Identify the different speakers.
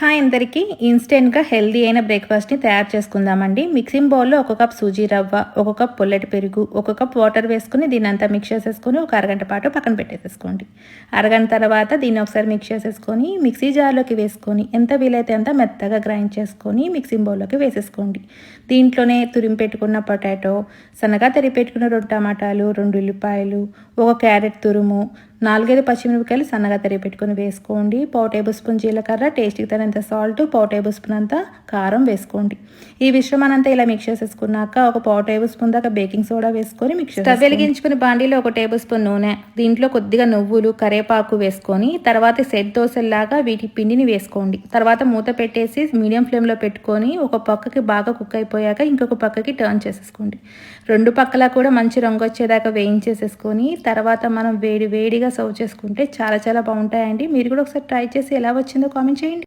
Speaker 1: Hi అందరికీ ఇన్స్టెంట్గా healthy అయిన బ్రేక్ఫాస్ట్ని తయారు చేసుకుందామండి. మిక్సింగ్ బౌల్లో ఒక కప్ సూజీ రవ్వ ఒక కప్ పొల్లటి పెరుగు ఒక కప్ వాటర్ వేసుకుని దీన్ని అంతా మిక్స్ చేసేసుకొని ఒక అరగంట పాటు పక్కన పెట్టేసేసుకోండి. అరగంట తర్వాత దీన్ని ఒకసారి మిక్స్ చేసేసుకొని మిక్సీ జార్లోకి వేసుకొని ఎంత వీలైతే అంత మెత్తగా గ్రైండ్ చేసుకొని మిక్సింగ్ బౌల్లోకి వేసేసుకోండి. దీంట్లోనే తురిమి పెట్టుకున్న పొటాటో సన్నగా తరిగి పెట్టుకున్న రెండు టమాటాలు రెండు ఉల్లిపాయలు ఒక క్యారెట్ తురుము నాలుగైదు పచ్చిమిరపకాయలు సన్నగా తరిగి పెట్టుకొని వేసుకోండి. పావు టేబుల్ స్పూన్ జీలకర్ర టేస్ట్కి తగినంత సాల్ట్ పావు టేబుల్ స్పూన్ అంత కారం వేసుకోండి. ఈ మిశ్రమాన్ని ఇలా మిక్స్ చేసేసుకున్నాక ఒక పావు టేబుల్ స్పూన్ దాకా బేకింగ్ సోడా వేసుకొని మిక్స్ స్టవ్ వెలిగించుకుని బాండీలో ఒక టేబుల్ స్పూన్ నూనె దీంట్లో కొద్దిగా నువ్వులు కరేపాకు వేసుకొని తర్వాత సెట్ దోశల్లాగా వీటి పిండిని వేసుకోండి. తర్వాత మూత పెట్టేసి మీడియం ఫ్లేమ్లో పెట్టుకొని ఒక పక్కకి బాగా కుక్ అయిపోయాక ఇంకొక పక్కకి టర్న్ చేసేసుకోండి. రెండు పక్కల కూడా మంచి రంగు వచ్చేదాకా వేయించేసేసుకొని తర్వాత మనం వేడి వేడిగా సర్వ్ చేసుకుంటే చాలా చాలా బాగుంటాయండి. మీరు కూడా ఒకసారి ట్రై చేసి ఎలా వచ్చిందో కామెంట్ చేయండి.